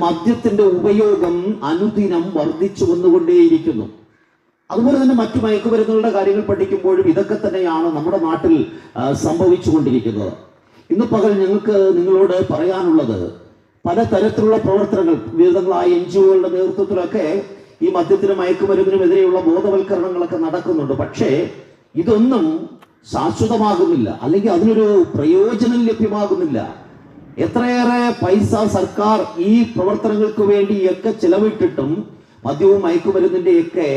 മദ്യത്തിന്റെ ഉപയോഗം അനുദിനം വർദ്ധിച്ചു വന്നുകൊണ്ടേയിരിക്കുന്നു. അതുപോലെ തന്നെ മറ്റു മയക്കുമരുന്നുകളുടെ കാര്യങ്ങൾ പഠിക്കുമ്പോഴും ഇതൊക്കെ തന്നെയാണ് നമ്മുടെ നാട്ടിൽ സംഭവിച്ചുകൊണ്ടിരിക്കുന്നത്. ഇന്ന് പകൽ ഞങ്ങൾക്ക് നിങ്ങളോട് പറയാനുള്ളത് പലതരത്തിലുള്ള പ്രവർത്തനങ്ങൾ വിവിധങ്ങളായ എൻ ജി ഒകളുടെ നേതൃത്വത്തിലൊക്കെ ഈ മദ്യത്തിനും മയക്കുമരുന്നിനുമെതിരെയുള്ള ബോധവൽക്കരണങ്ങളൊക്കെ നടക്കുന്നുണ്ട്. പക്ഷേ ഇതൊന്നും ശാശ്വതമാകുന്നില്ല. അല്ലെങ്കിൽ അതിനൊരു പ്രയോജനം ലഭ്യമാകുന്നില്ല. എത്രയേറെ പൈസ സർക്കാർ ഈ പ്രവർത്തനങ്ങൾക്ക് വേണ്ടിയൊക്കെ ചെലവിട്ടിട്ടും മദ്യവും മയക്കുമരുന്നിന്റെയൊക്കെ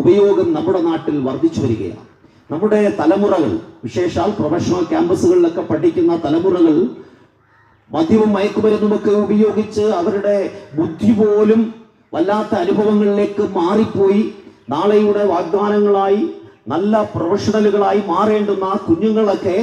ഉപയോഗം നമ്മുടെ നാട്ടിൽ വർദ്ധിച്ചു വരികയാണ്. നമ്മുടെ തലമുറകൾ വിശേഷാൽ പ്രൊഫഷണൽ ക്യാമ്പസുകളിലൊക്കെ പഠിക്കുന്ന തലമുറകൾ മദ്യവും മയക്കുമരുന്നുമൊക്കെ ഉപയോഗിച്ച് അവരുടെ ബുദ്ധി പോലും വല്ലാത്ത അനുഭവങ്ങളിലേക്ക് മാറിപ്പോയി. നാളെയുടെ വാഗ്ദാനങ്ങളായി നല്ല പ്രൊഫഷണലുകളായി മാറേണ്ടുന്ന കുഞ്ഞുങ്ങളൊക്കെ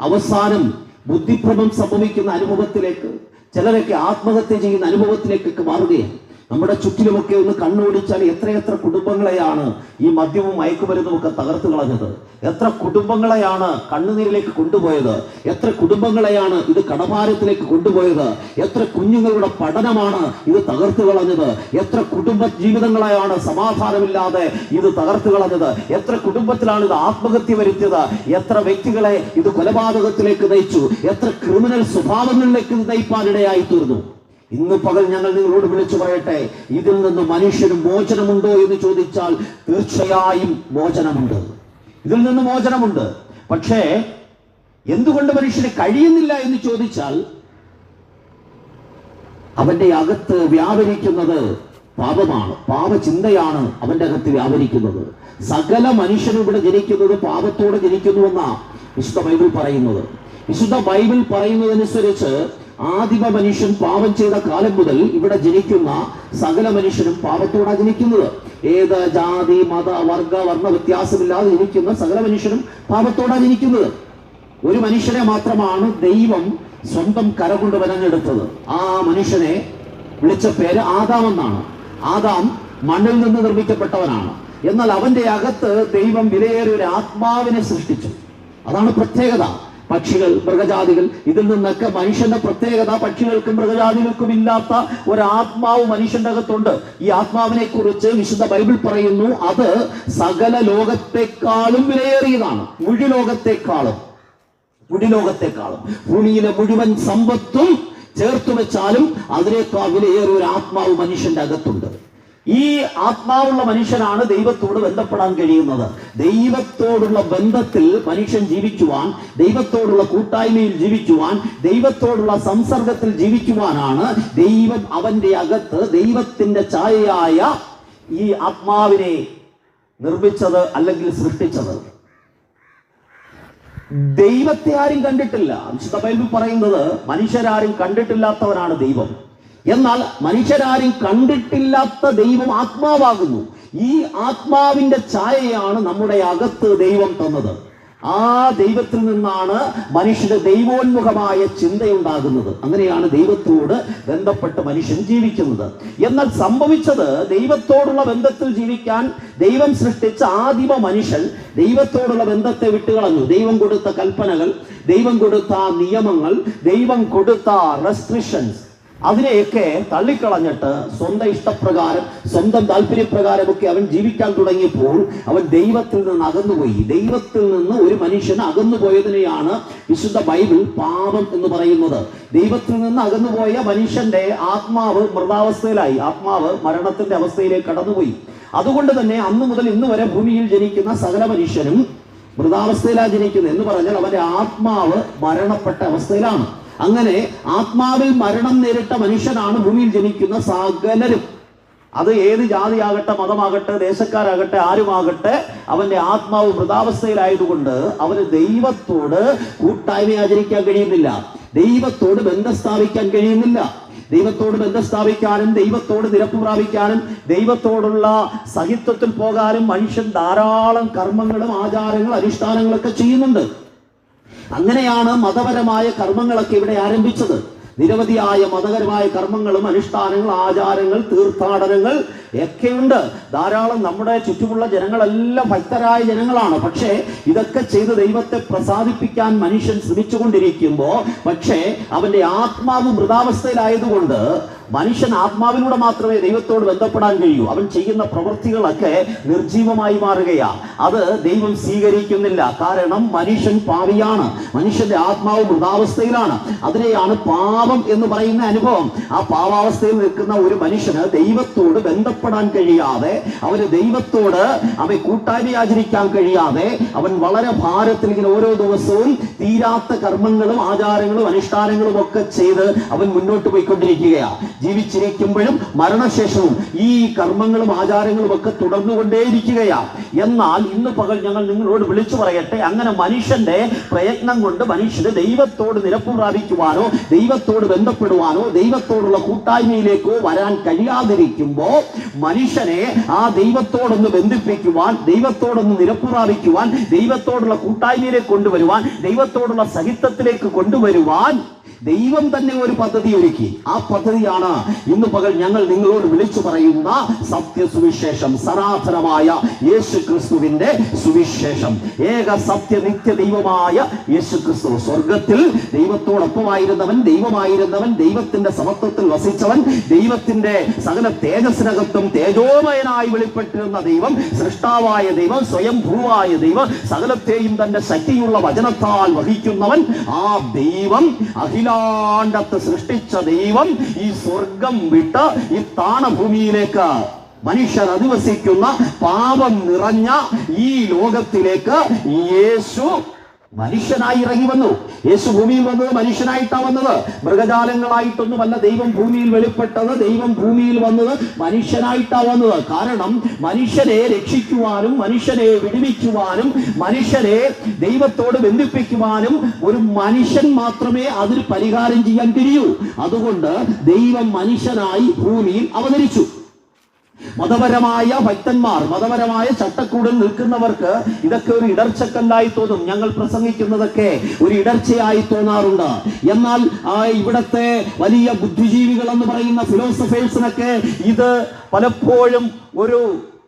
അവസാനം ബുദ്ധിഭ്രമം സംഭവിക്കുന്ന അനുഭവത്തിലേക്ക് ചിലരൊക്കെ ആത്മഹത്യ ചെയ്യുന്ന അനുഭവത്തിലേക്കൊക്കെ മാറുകയാണ്. നമ്മുടെ ചുറ്റിലുമൊക്കെ ഒന്ന് കണ്ണോടിച്ചാൽ എത്രയെത്ര കുടുംബങ്ങളെയാണ് ഈ മദ്യവും മയക്കുമരുന്നും ഒക്കെ തകർത്തു കളഞ്ഞത്? എത്ര കുടുംബങ്ങളെയാണ് കണ്ണുനീരിലേക്ക് കൊണ്ടുപോയത്? എത്ര കുടുംബങ്ങളെയാണ് ഇത് കടഭാരത്തിലേക്ക് കൊണ്ടുപോയത്? എത്ര കുഞ്ഞുങ്ങളുടെ പഠനമാണ് ഇത് തകർത്തു കളഞ്ഞത്? എത്ര കുടുംബ ജീവിതങ്ങളെയാണ് സമാധാനമില്ലാതെ ഇത് തകർത്തു കളഞ്ഞത്? എത്ര കുടുംബത്തിലാണ് ഇത് ആത്മഹത്യ വരുത്തിയത്? എത്ര വ്യക്തികളെ ഇത് കൊലപാതകത്തിലേക്ക് നയിച്ചു? എത്ര ക്രിമിനൽ സ്വഭാവങ്ങളിലേക്ക് നയിപ്പാനിടയായി തീർന്നു ഇന്ന് പകൽ ഞങ്ങൾ നിങ്ങളോട് വിളിച്ചു പറയട്ടെ. ഇതിൽ നിന്ന് മനുഷ്യന് മോചനമുണ്ടോ എന്ന് ചോദിച്ചാൽ തീർച്ചയായും മോചനമുണ്ട്. ഇതിൽ നിന്ന് മോചനമുണ്ട്. പക്ഷേ എന്തുകൊണ്ട് മനുഷ്യന് കഴിയുന്നില്ല എന്ന് ചോദിച്ചാൽ അവന്റെ അകത്ത് വ്യാപരിക്കുന്നത് പാപമാണ്. പാപചിന്തയാണ് അവന്റെ അകത്ത് വ്യാപരിക്കുന്നത്. സകല മനുഷ്യനും ഇവിടെ ജനിക്കുന്നത് പാപത്തോടെ ജനിക്കുന്നുവെന്നാണ് വിശുദ്ധ ബൈബിൾ പറയുന്നത്. വിശുദ്ധ ബൈബിൾ പറയുന്നതനുസരിച്ച് ആദിമ മനുഷ്യൻ പാപം ചെയ്ത കാലം മുതൽ ഇവിടെ ജനിക്കുന്ന സകല മനുഷ്യനും പാപത്തോടാ ജനിക്കുന്നത്. ഏത് ജാതി മത വർഗ വർണ വ്യത്യാസമില്ലാതെ ജനിക്കുന്ന സകല മനുഷ്യനും പാപത്തോടാ ജനിക്കുന്നത്. ഒരു മനുഷ്യനെ മാത്രമാണ് ദൈവം സ്വന്തം കരകൊണ്ട് വരഞ്ഞെടുത്തത്. ആ മനുഷ്യനെ വിളിച്ച പേര് ആദാം എന്നാണ്. ആദാം മണ്ണിൽ നിന്ന് നിർമ്മിക്കപ്പെട്ടവനാണ്. എന്നാൽ അവന്റെ അകത്ത് ദൈവം വിലയേറിയ ഒരു ആത്മാവിനെ സൃഷ്ടിച്ചു. അതാണ് പ്രത്യേകത. പക്ഷികൾ മൃഗജാതികൾ ഇതിൽ നിന്നൊക്കെ മനുഷ്യന്റെ പ്രത്യേകത പക്ഷികൾക്കും മൃഗജാതികൾക്കും ഇല്ലാത്ത ഒരു ആത്മാവ് മനുഷ്യന്റെ അകത്തുണ്ട് ഈ ആത്മാവിനെ കുറിച്ച് വിശുദ്ധ ബൈബിൾ പറയുന്നു അത് സകല ലോകത്തെക്കാളും വിലയേറിയതാണ്. മുഴു ലോകത്തെക്കാളും മുടിലോകത്തെക്കാളും ഭൂമിയിലെ മുഴുവൻ സമ്പത്തും ചേർത്ത് വെച്ചാലും അതിനേക്കാൾ വിലയേറിയ ഒരു ആത്മാവ് മനുഷ്യന്റെ അകത്തുണ്ട്. ഈ ആത്മാവുള്ള മനുഷ്യനാണ് ദൈവത്തോട് ബന്ധപ്പെടാൻ കഴിയുന്നത്. ദൈവത്തോടുള്ള ബന്ധത്തിൽ മനുഷ്യൻ ജീവിക്കുവാൻ ദൈവത്തോടുള്ള കൂട്ടായ്മയിൽ ജീവിക്കുവാൻ ദൈവത്തോടുള്ള സംസർഗത്തിൽ ജീവിക്കുവാനാണ് ദൈവം അവന്റെ അകത്ത് ദൈവത്തിന്റെ ഛായയായ ഈ ആത്മാവിനെ നിർമ്മിച്ചത് അല്ലെങ്കിൽ സൃഷ്ടിച്ചത്. ദൈവത്തെ ആരും കണ്ടിട്ടില്ല. വിശുദ്ധ ബൈബിൾ പറയുന്നത് മനുഷ്യരാരും കണ്ടിട്ടില്ലാത്തവനാണ് ദൈവം. എന്നാൽ മനുഷ്യരാരും കണ്ടിട്ടില്ലാത്ത ദൈവം ആത്മാവാകുന്നു. ഈ ആത്മാവിന്റെ ഛായയാണ് നമ്മുടെ അകത്ത് ദൈവം തന്നത്. ആ ദൈവത്തിൽ നിന്നാണ് മനുഷ്യന്റെ ദൈവോന്മുഖമായ ചിന്തയുണ്ടാകുന്നത്. അങ്ങനെയാണ് ദൈവത്തോട് ബന്ധപ്പെട്ട് മനുഷ്യൻ ജീവിക്കുന്നത്. എന്നാൽ സംഭവിച്ചത് ദൈവത്തോടുള്ള ബന്ധത്തിൽ ജീവിക്കാൻ ദൈവം സൃഷ്ടിച്ച ആദിമ മനുഷ്യൻ ദൈവത്തോടുള്ള ബന്ധത്തെ വിട്ടുകളഞ്ഞു. ദൈവം കൊടുത്ത കൽപ്പനകൾ ദൈവം കൊടുത്ത നിയമങ്ങൾ ദൈവം കൊടുത്ത റെസ്ട്രിക്ഷൻസ് അതിനെയൊക്കെ തള്ളിക്കളഞ്ഞിട്ട് സ്വന്തം ഇഷ്ടപ്രകാരം സ്വന്തം താല്പര്യപ്രകാരമൊക്കെ അവൻ ജീവിക്കാൻ തുടങ്ങിയപ്പോൾ അവൻ ദൈവത്തിൽ നിന്ന് അകന്നുപോയി. ദൈവത്തിൽ നിന്ന് ഒരു മനുഷ്യൻ അകന്നുപോയതിനെയാണ് വിശുദ്ധ ബൈബിൾ പാപം എന്ന് പറയുന്നത്. ദൈവത്തിൽ നിന്ന് അകന്നുപോയ മനുഷ്യന്റെ ആത്മാവ് മൃതാവസ്ഥയിലായി. ആത്മാവ് മരണത്തിന്റെ അവസ്ഥയിലേക്ക് കടന്നുപോയി. അതുകൊണ്ട് തന്നെ അന്ന് മുതൽ ഇന്ന് വരെ ഭൂമിയിൽ ജനിക്കുന്ന സകല മനുഷ്യനും മൃതാവസ്ഥയിലാണ് ജനിക്കുന്നത് എന്ന് പറഞ്ഞാൽ അവന്റെ ആത്മാവ് മരണപ്പെട്ട അവസ്ഥയിലാണ്. അങ്ങനെ ആത്മാവിൽ മരണം നേരിട്ട മനുഷ്യനാണ് ഭൂമിയിൽ ജനിക്കുന്ന സകലരും. അത് ഏത് ജാതിയാകട്ടെ മതമാകട്ടെ ദേശക്കാരാകട്ടെ ആരുമാകട്ടെ അവന്റെ ആത്മാവ് വൃതാവസ്ഥയിലായതുകൊണ്ട് അവന് ദൈവത്തോട് കൂട്ടായ്മ ആചരിക്കാൻ കഴിയുന്നില്ല. ദൈവത്തോട് ബന്ധം സ്ഥാപിക്കാൻ കഴിയുന്നില്ല. ദൈവത്തോട് ബന്ധം സ്ഥാപിക്കാനും ദൈവത്തോട് നിരപ്പ് പ്രാപിക്കാനും ദൈവത്തോടുള്ള സഹിത്വത്തിൽ പോകാനും മനുഷ്യൻ ധാരാളം കർമ്മങ്ങളും ആചാരങ്ങളും അനുഷ്ഠാനങ്ങളൊക്കെ ചെയ്യുന്നുണ്ട്. അങ്ങനെയാണ് മതപരമായ കർമ്മങ്ങളൊക്കെ ഇവിടെ ആരംഭിച്ചത്. നിരവധിയായ മതപരമായ കർമ്മങ്ങളും അനുഷ്ഠാനങ്ങൾ ആചാരങ്ങൾ തീർത്ഥാടനങ്ങൾ ഒക്കെയുണ്ട്. ധാരാളം നമ്മുടെ ചുറ്റുമുള്ള ജനങ്ങളെല്ലാം ഭക്തരായ ജനങ്ങളാണ്. പക്ഷേ ഇതൊക്കെ ചെയ്ത് ദൈവത്തെ പ്രസാദിപ്പിക്കാൻ മനുഷ്യൻ ശ്രമിച്ചുകൊണ്ടിരിക്കുമ്പോൾ പക്ഷേ അവന്റെ ആത്മാവ് മൃതാവസ്ഥയിലായതുകൊണ്ട് മനുഷ്യൻ ആത്മാവിലൂടെ മാത്രമേ ദൈവത്തോട് ബന്ധപ്പെടാൻ കഴിയൂ. അവൻ ചെയ്യുന്ന പ്രവൃത്തികളൊക്കെ നിർജീവമായി മാറുകയാ. അത് ദൈവം സ്വീകരിക്കുന്നില്ല. കാരണം മനുഷ്യൻ പാവിയാണ്. മനുഷ്യന്റെ ആത്മാവ് മൃതാവസ്ഥയിലാണ്. അതിനെയാണ് പാപം എന്ന് പറയുന്ന അനുഭവം. ആ പാവാവസ്ഥയിൽ നിൽക്കുന്ന ഒരു മനുഷ്യന് ദൈവത്തോട് ബന്ധപ്പെടാൻ കഴിയാതെ അവന് ദൈവത്തോട് അവൻ കൂട്ടായ്മ ആചരിക്കാൻ കഴിയാതെ അവൻ വളരെ ഭാരത്തിൽ ഇങ്ങനെ ഓരോ ദിവസവും തീരാത്ത കർമ്മങ്ങളും ആചാരങ്ങളും അനുഷ്ഠാനങ്ങളും ഒക്കെ ചെയ്ത് അവൻ മുന്നോട്ട് പോയിക്കൊണ്ടിരിക്കുകയാണ് ജീവിച്ചിരിക്കുമ്പോഴും മരണശേഷവും ഈ കർമ്മങ്ങളും ആചാരങ്ങളും ഒക്കെ തുടർന്നുകൊണ്ടേയിരിക്കുകയാണ് എന്നാൽ ഇന്ന് പകൽ ഞങ്ങൾ നിങ്ങളോട് വിളിച്ചു പറയട്ടെ അങ്ങനെ മനുഷ്യന്റെ പ്രയത്നം കൊണ്ട് മനുഷ്യന് ദൈവത്തോട് നിരപ്പ് പ്രാപിക്കുവാനോ ദൈവത്തോട് ബന്ധപ്പെടുവാനോ ദൈവത്തോടുള്ള കൂട്ടായ്മയിലേക്കോ വരാൻ കഴിയാതിരിക്കുമ്പോൾ മനുഷ്യനെ ആ ദൈവത്തോടൊന്ന് ബന്ധിപ്പിക്കുവാൻ ദൈവത്തോടൊന്ന് നിരപ്പ് പ്രാപിക്കുവാൻ ദൈവത്തോടുള്ള കൂട്ടായ്മയിലേക്ക് കൊണ്ടുവരുവാൻ ദൈവത്തോടുള്ള സഹിത്വത്തിലേക്ക് കൊണ്ടുവരുവാൻ ദൈവം തന്നെ ഒരു പദ്ധതി ഒരുക്കി. ആ പദ്ധതിയാണ് ഇന്ന് പകൽ ഞങ്ങൾ നിങ്ങളോട് വിളിച്ചു പറയുന്ന സത്യസുവിശേഷം സനാതനമായ യേശു ക്രിസ്തുവിന്റെ സുവിശേഷം. ഏക സത്യ നിത്യ ദൈവമായ യേശു ക്രിസ്തു സ്വർഗത്തിൽ ദൈവത്തോടൊപ്പമായിരുന്നവൻ ദൈവമായിരുന്നവൻ ദൈവത്തിന്റെ സമത്വത്തിൽ വസിച്ചവൻ ദൈവത്തിന്റെ സകല തേജസ്സിനകത്തും തേജോമയനായി വെളിപ്പെട്ടിരുന്ന ദൈവം സൃഷ്ടാവായ ദൈവം സ്വയം ഭൂവായ ദൈവം സകലത്തെയും തന്റെ ശക്തിയുള്ള വചനത്താൽ വഹിക്കുന്നവൻ ആ ദൈവം. അഖിലാണ്ടത്ത് സൃഷ്ടിച്ച ദൈവം ഈ സ്വർഗം വിട്ട് ഈ താണഭൂമിയിലേക്ക് മനുഷ്യർ അധിവസിക്കുന്ന പാപം നിറഞ്ഞ ഈ ലോകത്തിലേക്ക് യേശു മനുഷ്യനായി ഇറങ്ങി വന്നു. യേശു ഭൂമിയിൽ വന്നത് മനുഷ്യനായിട്ടാ വന്നത്. മൃഗജാലങ്ങളായിട്ടൊന്നുമല്ല ദൈവം ഭൂമിയിൽ വെളിപ്പെട്ടത്. ദൈവം ഭൂമിയിൽ വന്നത് മനുഷ്യനായിട്ടാ വന്നത്. കാരണം മനുഷ്യനെ രക്ഷിക്കുവാനും മനുഷ്യനെ വിടുവിക്കുവാനും മനുഷ്യനെ ദൈവത്തോട് ബന്ധിപ്പിക്കുവാനും ഒരു മനുഷ്യൻ മാത്രമേ അതിന് പരിഹാരം ചെയ്യാൻ കഴിയൂ. അതുകൊണ്ട് ദൈവം മനുഷ്യനായി ഭൂമിയിൽ അവതരിച്ചു. മതപരമായ ഭക്തന്മാർ മതപരമായ ചട്ടക്കൂടിൽ നിൽക്കുന്നവർക്ക് ഇതൊക്കെ ഒരു ഇടർച്ചക്കല്ലായി തോന്നും. ഞങ്ങൾ പ്രസംഗിക്കുന്നതൊക്കെ ഒരു ഇടർച്ചയായി തോന്നാറുണ്ട്. എന്നാൽ ആ ഇവിടത്തെ വലിയ ബുദ്ധിജീവികൾ എന്ന് പറയുന്ന ഫിലോസഫേഴ്സിനൊക്കെ ഇത് പലപ്പോഴും ഒരു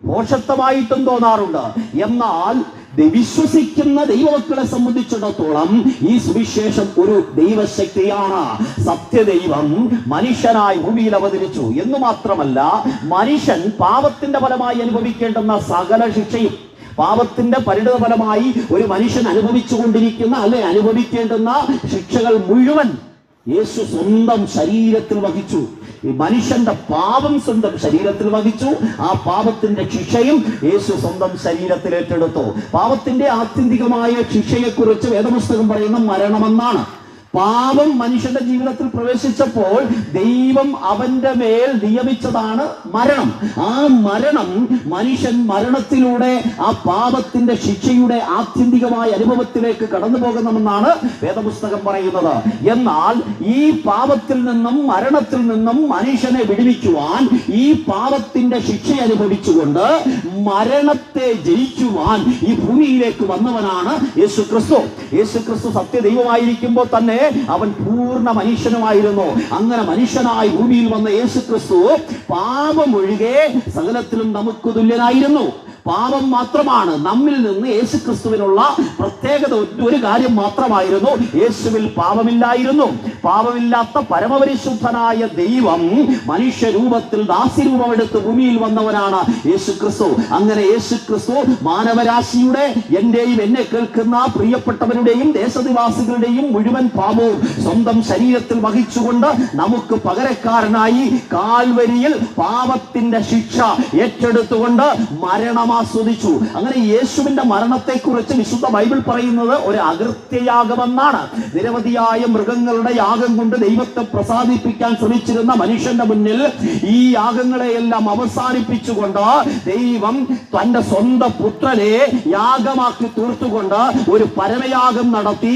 ഭോഷത്വമായിട്ടും തോന്നാറുണ്ട്. എന്നാൽ വിശ്വസിക്കുന്ന ദൈവമക്കളെ സംബന്ധിച്ചിടത്തോളം ഈ സുവിശേഷം ഒരു ദൈവശക്തിയാണ്. സത്യദൈവം മനുഷ്യനായി ഭൂമിയിൽ അവതരിച്ചു. എന്ന് മാത്രമല്ല മനുഷ്യൻ പാപത്തിന്റെ ഫലമായി അനുഭവിക്കേണ്ടുന്ന സകല ശിക്ഷയും പാപത്തിന്റെ പരിണിതഫലമായി ഒരു മനുഷ്യൻ അനുഭവിച്ചു കൊണ്ടിരിക്കുന്ന അല്ലെ അനുഭവിക്കേണ്ടുന്ന ശിക്ഷകൾ മുഴുവൻ യേശു സ്വന്തം ശരീരത്തിൽ വഹിച്ചു. ഈ മനുഷ്യന്റെ പാപം സ്വന്തം ശരീരത്തിൽ വഹിച്ചു. ആ പാപത്തിന്റെ ശിക്ഷയും യേശു സ്വന്തം ശരീരത്തിൽ ഏറ്റെടുത്തു. പാപത്തിന്റെ ആത്യന്തികമായ ശിക്ഷയെക്കുറിച്ച് വേദപുസ്തകം പറയുന്ന മരണമെന്നാണ്. പാപം മനുഷ്യന്റെ ജീവിതത്തിൽ പ്രവേശിച്ചപ്പോൾ ദൈവം അവന്റെ മേൽ നിയമിച്ചതാണ് മരണം. ആ മരണം മനുഷ്യൻ മരണത്തിലൂടെ ആ പാപത്തിന്റെ ശിക്ഷയുടെ ആത്യന്തികമായ അനുഭവത്തിലേക്ക് കടന്നു പോകണമെന്നാണ് വേദപുസ്തകം പറയുന്നത്. എന്നാൽ ഈ പാപത്തിൽ നിന്നും മരണത്തിൽ നിന്നും മനുഷ്യനെ വിടുവിക്കുവാൻ ഈ പാപത്തിന്റെ ശിക്ഷ അനുഭവിച്ചുകൊണ്ട് മരണത്തെ ജയിക്കുവാൻ ഈ ഭൂമിയിലേക്ക് വന്നവനാണ് യേശു ക്രിസ്തു യേശു ക്രിസ്തു സത്യദൈവമായിരിക്കുമ്പോൾ തന്നെ അവൻ പൂർണ മനുഷ്യനുമായിരുന്നു. അങ്ങനെ മനുഷ്യനായി ഭൂമിയിൽ വന്ന യേശു ക്രിസ്തു പാപമൊഴികെ സകലത്തിലും നമുക്ക് തുല്യനായിരുന്നു. പാപം മാത്രമാണ്. നമ്മിൽ നിന്ന് യേശു ക്രിസ്തുവിനുള്ള പ്രത്യേകത ഒരു കാര്യം മാത്രമായിരുന്നു. യേശുവിൽ പാപമില്ലായിരുന്നു. പാപമില്ലാത്ത പരമപരിശുദ്ധനായ ദൈവം മനുഷ്യരൂപത്തിൽ ദാസ്യരൂപമെടുത്ത് ഭൂമിയിൽ വന്നവനാണ് യേശു ക്രിസ്തു അങ്ങനെ യേശു ക്രിസ്തു മാനവരാശിയുടെ എന്റെയും എന്നെ കേൾക്കുന്ന പ്രിയപ്പെട്ടവരുടെയും ദേശനിവാസികളുടെയും മുഴുവൻ പാപവും സ്വന്തം ശരീരത്തിൽ വഹിച്ചുകൊണ്ട് നമുക്ക് പകരക്കാരനായി കാൽവരിയിൽ പാപത്തിന്റെ ശിക്ഷ ഏറ്റെടുത്തുകൊണ്ട് മരണം ആസ്വദിച്ചു. അങ്ങനെ യേശുവിന്റെ മരണത്തെക്കുറിച്ച് വിശുദ്ധ ബൈബിൾ പറയുന്നത് ഒരു അകൃത്യയാഗമെന്നാണ്. നിരവധിയായ മൃഗങ്ങളുടെ യാഗം കൊണ്ട് ദൈവത്തെ പ്രസാദിപ്പിക്കാൻ ശ്രമിച്ചിരുന്ന മനുഷ്യന്റെ മുന്നിൽ ഈ യാഗങ്ങളെയെല്ലാം അവസാനിപ്പിച്ചുകൊണ്ട് ദൈവം തന്റെ സ്വന്തം പുത്രനെ യാഗമാക്കി തീർത്തുകൊണ്ട് ഒരു പരമയാഗം നടത്തി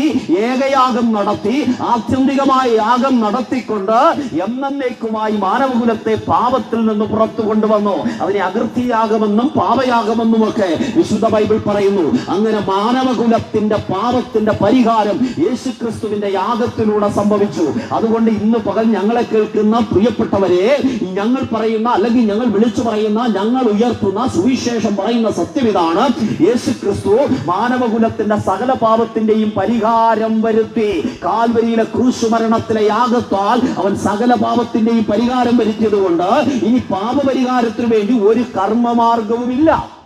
ഏകയാഗം നടത്തി ആത്യന്തികമായ യാഗം നടത്തിക്കൊണ്ട് എന്നേക്കുമായി മാനവകുലത്തെ പാപത്തിൽ നിന്ന് പുറത്തു കൊണ്ടുവന്നു. അതിനെ അകൃത്യയാഗമെന്നും പാപയാഗമെന്നും ഒക്കെ വിശുദ്ധ ബൈബിൾ പറയുന്നു. അങ്ങനെ മാനവകുലത്തിന്റെ പാപത്തിന്റെ പരിഹാരം യേശുക്രിസ്തുവിന്റെ യാഗത്തിലൂടെ സംഭവിച്ചു. പ്രാപിച്ചു അതുകൊണ്ട് ഇന്ന് പകൽ ഞങ്ങളെ കേൾക്കുന്ന പ്രിയപ്പെട്ടവരെ ഞങ്ങൾ പറയുന്ന അല്ലെങ്കിൽ ഞങ്ങൾ വിളിച്ചു പറയുന്ന ഞങ്ങൾ ഉയർത്തുന്ന സുവിശേഷം പറയുന്ന സത്യം ഇതാണ്. യേശു ക്രിസ്തു മാനവകുലത്തിന്റെ സകല പാപത്തിന്റെയും പരിഹാരം വരുത്തി കാൽവരിയിലെ ക്രൂശുമരണത്തിലെ യാഗത്താൽ അവൻ സകല പാപത്തിന്റെയും പരിഹാരം വരുത്തിയത് കൊണ്ട് ഇനി പാപപരിഹാരത്തിനു വേണ്ടി ഒരു കർമ്മമാർഗവുമില്ല.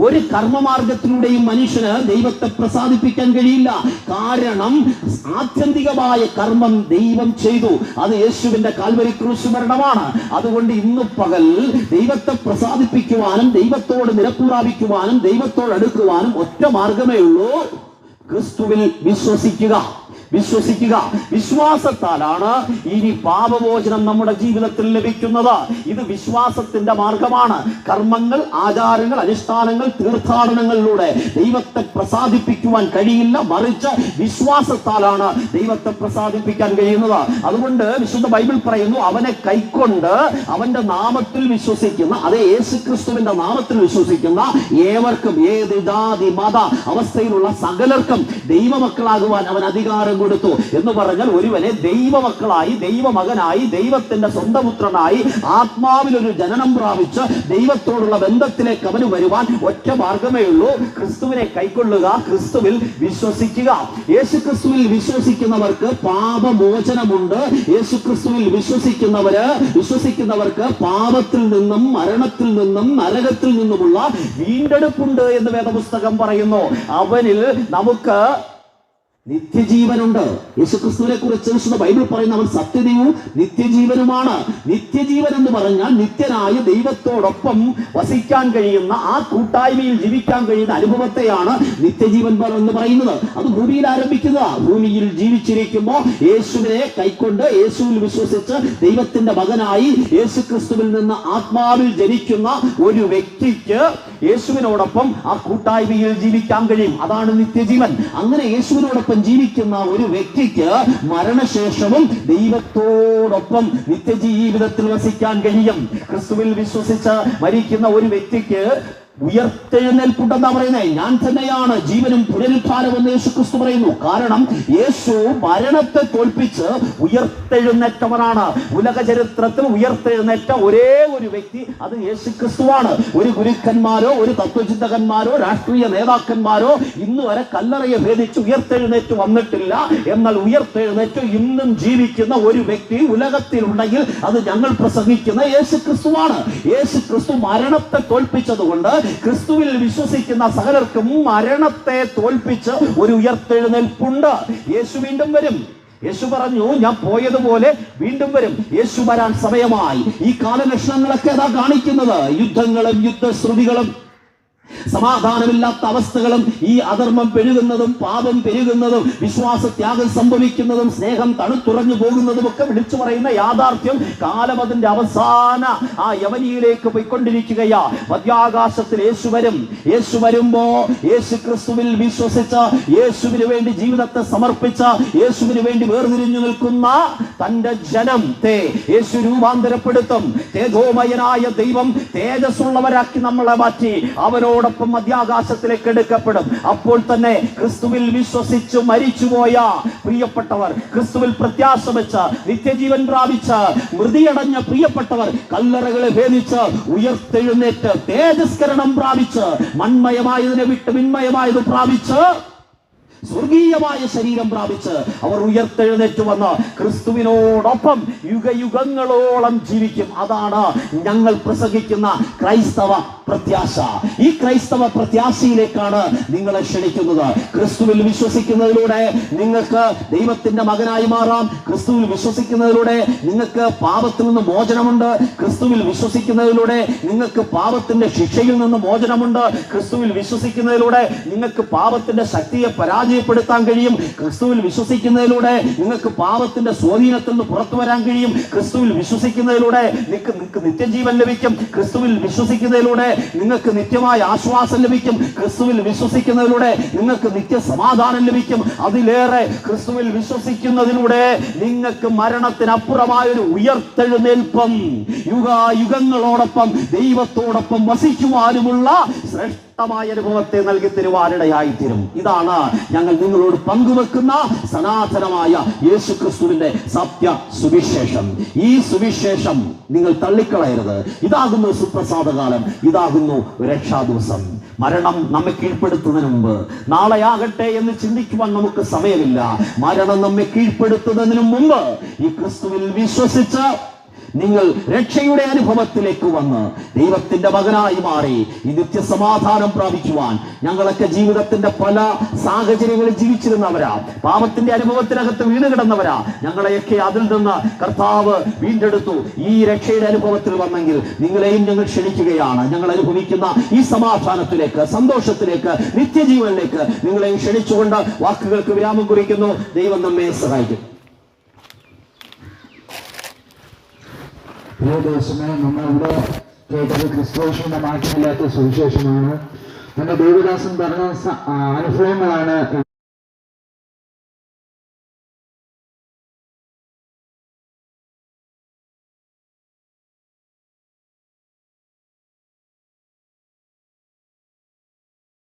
ഒരു കർമ്മമാർഗത്തിലൂടെയും മനുഷ്യന് ദൈവത്തെ പ്രസാദിപ്പിക്കാൻ കഴിയില്ല. കാരണം ആത്യന്തികമായ കർമ്മം ദൈവം ചെയ്തു. അത് യേശുവിന്റെ കാൽവരി ക്രൂശ് മരണമാണ്. അതുകൊണ്ട് ഇന്ന് പകൽ ദൈവത്തെ പ്രസാദിപ്പിക്കുവാനും ദൈവത്തോട് നിരപ്പുറാപിക്കുവാനും ദൈവത്തോട് അടുക്കുവാനും ഒറ്റ മാർഗമേ ഉള്ളൂ. ക്രിസ്തുവിൽ വിശ്വസിക്കുക. വിശ്വസിക്കുക. വിശ്വാസത്താലാണ് ഇനി പാപമോചനം നമ്മുടെ ജീവിതത്തിൽ ലഭിക്കുന്നത്. ഇത് വിശ്വാസത്തിന്റെ മാർഗമാണ്. കർമ്മങ്ങൾ ആചാരങ്ങൾ അനുഷ്ഠാനങ്ങൾ തീർത്ഥാടനങ്ങളിലൂടെ ദൈവത്തെ പ്രസാദിപ്പിക്കുവാൻ കഴിയില്ല. മറിച്ച് വിശ്വാസത്താലാണ് ദൈവത്തെ പ്രസാദിപ്പിക്കാൻ കഴിയുന്നത്. അതുകൊണ്ട് വിശുദ്ധ ബൈബിൾ പറയുന്നു അവനെ കൈക്കൊണ്ട് അവന്റെ നാമത്തിൽ വിശ്വസിക്കുന്ന അതേ യേശു ക്രിസ്തുവിന്റെ നാമത്തിൽ വിശ്വസിക്കുന്ന ഏവർക്കും ഏത് ജാതി മത അവസ്ഥയിലുള്ള സകലർക്കും ദൈവമക്കളാകുവാൻ അവൻ അധികാരം കൊടുത്തു എന്ന് പറഞ്ഞാൽ ഒരുവനെ ദൈവമക്കളായി ദൈവമകനായി ദൈവത്തിന്റെ സ്വന്തപുത്രനായി ആത്മാവിൽ ഒരു ജനനം പ്രാപിച്ച് ദൈവത്തോടുള്ള ബന്ധത്തിലേക്ക് അവന് വരുവാൻ ഒറ്റ മാർഗമേ ഉള്ളൂ. ക്രിസ്തുവിനെ കൈക്കൊള്ളുക ക്രിസ്തുവിൽ വിശ്വസിക്കുക. യേശു ക്രിസ്തുവിൽ വിശ്വസിക്കുന്നവർക്ക് പാപമോചനമുണ്ട്. യേശു ക്രിസ്തുവിൽ വിശ്വസിക്കുന്നവര് വിശ്വസിക്കുന്നവർക്ക് പാപത്തിൽ നിന്നും മരണത്തിൽ നിന്നും നരകത്തിൽ നിന്നുമുള്ള വീണ്ടെടുപ്പുണ്ട് എന്ന് വേദപുസ്തകം പറയുന്നു. അവനിൽ നമുക്ക് നിത്യജീവനുണ്ട്. യേശുക്രിസ്തുവിനെ കുറിച്ച് വിശുദ്ധ ബൈബിൾ പറയുന്ന അവൻ സത്യതയും നിത്യജീവനുമാണ്. നിത്യജീവൻ എന്ന് പറഞ്ഞാൽ നിത്യനായ ദൈവത്തോടൊപ്പം വസിക്കാൻ കഴിയുന്ന ആ കൂട്ടായ്മയിൽ ജീവിക്കാൻ കഴിയുന്ന അനുഭവത്തെയാണ് നിത്യജീവൻ എന്ന് പറയുന്നത്. അത് ഭൂമിയിൽ ആരംഭിക്കുക. ഭൂമിയിൽ ജീവിച്ചിരിക്കുമ്പോൾ യേശുവിനെ കൈക്കൊണ്ട് യേശുവിൽ വിശ്വസിച്ച് ദൈവത്തിന്റെ മകനായി യേശുക്രിസ്തുവിൽ നിന്ന് ആത്മാവിൽ ജനിക്കുന്ന ഒരു വ്യക്തിക്ക് യേശുവിനോടൊപ്പം ആ കൂട്ടായ്മയിൽ ജീവിക്കാൻ കഴിയും. അതാണ് നിത്യജീവൻ. അങ്ങനെ യേശുവിനോടൊപ്പം ജീവിക്കുന്ന ഒരു വ്യക്തിക്ക് മരണശേഷവും ദൈവത്തോടൊപ്പം നിത്യജീവിതത്തിൽ വസിക്കാൻ കഴിയും. ക്രിസ്തുവിൽ വിശ്വസിച്ച് മരിക്കുന്ന ഒരു വ്യക്തിക്ക് ഉയർത്തെഴുന്നേൽപ്പുണ്ടെന്നാ പറയുന്നത് ഞാൻ തന്നെയാണ് ജീവനും പുനരുദ്ധാനം എന്ന് യേശു ക്രിസ്തു പറയുന്നു. കാരണം യേശു മരണത്തെ തോൽപ്പിച്ച് ഉയർത്തെഴുന്നേറ്റവനാണ്. ഉലക ചരിത്രത്തിൽ ഉയർത്തെഴുന്നേറ്റ ഒരേ ഒരു വ്യക്തി അത് യേശു ക്രിസ്തുവാണ് ഒരു ഗുരുക്കന്മാരോ ഒരു തത്വചിന്തകന്മാരോ രാഷ്ട്രീയ നേതാക്കന്മാരോ ഇന്ന് വരെ കല്ലറയെ ഭേദിച്ച് ഉയർത്തെഴുന്നേറ്റ് വന്നിട്ടില്ല. എന്നാൽ ഉയർത്തെഴുന്നേറ്റ് ഇന്നും ജീവിക്കുന്ന ഒരു വ്യക്തി ഉലകത്തിൽ ഉണ്ടെങ്കിൽ അത് ഞങ്ങൾ പ്രസംഗിക്കുന്ന യേശു ക്രിസ്തുവാണ് യേശു ക്രിസ്തു മരണത്തെ തോൽപ്പിച്ചതുകൊണ്ട് ക്രിസ്തുവിൽ വിശ്വസിക്കുന്ന സകലർക്കും മരണത്തെ തോൽപ്പിച്ച് ഒരു ഉയർത്തെഴുന്നേൽപ്പുണ്ട്. യേശു വീണ്ടും വരും. യേശു പറഞ്ഞു ഞാൻ പോയതുപോലെ വീണ്ടും വരും. യേശു വരാൻ സമയമായി. ഈ കാലലക്ഷണങ്ങളൊക്കെ അതാ കാണിക്കുന്നത്. യുദ്ധങ്ങളും യുദ്ധശ്രുതികളും. സമാധാനമില്ലാത്ത അവസ്ഥകളും ഈ അധർമ്മം പെരുകുന്നതും പാപം പെരുകുന്നതും വിശ്വാസത്യാഗം സംഭവിക്കുന്നതും സ്നേഹം തണുത്തുറഞ്ഞു പോകുന്നതും ഒക്കെ വിളിച്ചു പറയുന്ന യാഥാർത്ഥ്യം കാലം അതിന്റെ അവസാന. ആ യവനിയിലേക്ക് പോയിക്കൊണ്ടിരിക്കുകയാ. മധ്യാകാശത്തിൽ യേശു വരും. യേശു വരുമ്പോ യേശു ക്രിസ്തുവിൽ വിശ്വസിച്ച യേശുവിന് വേണ്ടി ജീവിതത്തെ സമർപ്പിച്ച യേശുവിന് വേണ്ടി വേർതിരിഞ്ഞു നിൽക്കുന്ന തന്റെ ജനം തേ യേശു രൂപാന്തരപ്പെടുത്തും. തേജോമയനായ ദൈവം തേജസ്സുള്ളവരാക്കി നമ്മളെ മാറ്റി. അവനോടൊപ്പം മധ്യാകാശത്തിലേക്ക് എടുക്കപ്പെടും. അപ്പോൾ തന്നെ ക്രിസ്തുവിൽ വിശ്വസിച്ച് മരിച്ചുപോയ പ്രിയപ്പെട്ടവർ ക്രിസ്തുവിൽ പ്രത്യാശ വെച്ച് നിത്യജീവൻ പ്രാപിച്ച് മൃതിയടഞ്ഞ പ്രിയപ്പെട്ടവർ കല്ലറകളെ ഭേദിച്ച് ഉയർത്തെഴുന്നേറ്റ് തേജസ്കരണം പ്രാപിച്ച് മൺമയമായതിനെ വിട്ട് മിന്മയമായത് പ്രാപിച്ച് സ്വർഗീയമായ ശരീരം പ്രാപിച്ച് അവർ ഉയർത്തെഴുന്നേറ്റ് വന്ന് ക്രിസ്തുവിനോടൊപ്പം യുഗയുഗങ്ങളോളം ജീവിക്കും. അതാണ് ഞങ്ങൾ പ്രസംഗിക്കുന്ന ക്രൈസ്തവ പ്രത്യാശ. ഈ ക്രൈസ്തവ പ്രത്യാശയിലേക്കാണ് നിങ്ങളെ ക്ഷണിക്കുന്നത്. ക്രിസ്തുവിൽ വിശ്വസിക്കുന്നതിലൂടെ നിങ്ങൾക്ക് ദൈവത്തിന്റെ മകനായി മാറാം. ക്രിസ്തുവിൽ വിശ്വസിക്കുന്നതിലൂടെ നിങ്ങൾക്ക് പാപത്തിൽ നിന്ന് മോചനമുണ്ട്. ക്രിസ്തുവിൽ വിശ്വസിക്കുന്നതിലൂടെ നിങ്ങൾക്ക് പാപത്തിന്റെ ശിക്ഷയിൽ നിന്ന് മോചനമുണ്ട്. ക്രിസ്തുവിൽ വിശ്വസിക്കുന്നതിലൂടെ നിങ്ങൾക്ക് പാപത്തിന്റെ ശക്തിയെ പരാജയപ്പെടുത്താൻ കഴിയും. ക്രിസ്തുവിൽ വിശ്വസിക്കുന്നതിലൂടെ നിങ്ങൾക്ക് പാപത്തിന്റെ സ്വാധീനത്തിൽ നിന്ന് പുറത്തു വരാൻ കഴിയും. ക്രിസ്തുവിൽ വിശ്വസിക്കുന്നതിലൂടെ നിങ്ങൾക്ക് നിങ്ങൾക്ക് നിത്യജീവൻ ലഭിക്കും. ക്രിസ്തുവിൽ വിശ്വസിക്കുന്നതിലൂടെ നിങ്ങൾക്ക് നിത്യമായ ആശ്വാസം ലഭിക്കും. ക്രിസ്തുവിൽ വിശ്വസിക്കുന്നതിലൂടെ നിങ്ങൾക്ക് നിത്യ സമാധാനം ലഭിക്കും. അതിലേറെ ക്രിസ്തുവിൽ വിശ്വസിക്കുന്നതിലൂടെ നിങ്ങൾക്ക് മരണത്തിനപ്പുറമായ ഒരു ഉയർത്തെഴുന്നേൽപ്പം യുഗായുഗങ്ങളോടൊപ്പം ദൈവത്തോടൊപ്പം വസിക്കുവാനുമുള്ള ശ്രേഷ്ഠ ശ്രേഷ്ഠമായ അനുഭവത്തെ നൽകി തരുവാനിടയായിത്തീരും. ഇതാണ് ഞങ്ങൾ നിങ്ങളോട് പങ്കുവെക്കുന്ന സനാതനമായ യേശു ക്രിസ്തുവിന്റെ സത്യ സുവിശേഷം. ഈ സുവിശേഷം നിങ്ങൾ തള്ളിക്കളയരുത്. ഇതാകുന്നു സുപ്രസാദകാലം. ഇതാകുന്നു രക്ഷാ ദിവസം മരണം നമ്മെ കീഴ്പ്പെടുത്തുന്നതിന് മുമ്പ്. നാളെയാകട്ടെ എന്ന് ചിന്തിക്കുവാൻ നമുക്ക് സമയമില്ല. മരണം നമ്മെ കീഴ്പ്പെടുത്തുന്നതിന് മുമ്പ് ഈ ക്രിസ്തുവിൽ വിശ്വസിച്ച് നിങ്ങൾ രക്ഷയുടെ അനുഭവത്തിലേക്ക് വന്ന് ദൈവത്തിന്റെ മകനായി മാറി ഈ നിത്യസമാധാനം പ്രാപിക്കുവാൻ ഞങ്ങളൊക്കെ ജീവിതത്തിന്റെ പല സാഹചര്യങ്ങളിൽ ജീവിച്ചിരുന്നവരാ. പാപത്തിന്റെ അനുഭവത്തിനകത്ത് വീണ് കിടന്നവരാ ഞങ്ങളെയൊക്കെ അതിൽ നിന്ന് കർത്താവ് വീണ്ടെടുത്തു. ഈ രക്ഷയുടെ അനുഭവത്തിൽ വന്നെങ്കിൽ നിങ്ങളെയും ഞങ്ങൾ ക്ഷണിക്കുകയാണ്. ഞങ്ങൾ അനുഭവിക്കുന്ന ഈ സമാധാനത്തിലേക്ക് സന്തോഷത്തിലേക്ക് നിത്യജീവനിലേക്ക് നിങ്ങളെയും ക്ഷണിച്ചുകൊണ്ട് വാക്കുകൾക്ക് വിരാമം കുറിക്കുന്നു. ദൈവം നമ്മെ സഹായിക്കും. പ്രിയ ദേശമേ നമ്മളിവിടെ കേട്ടത് ക്രിസ്തോഷിന്റെ മാറ്റമില്ലാത്ത സുവിശേഷമാണ്. നമ്മുടെ ദേവദാസൻ പറഞ്ഞ അനുഭവങ്ങളാണ്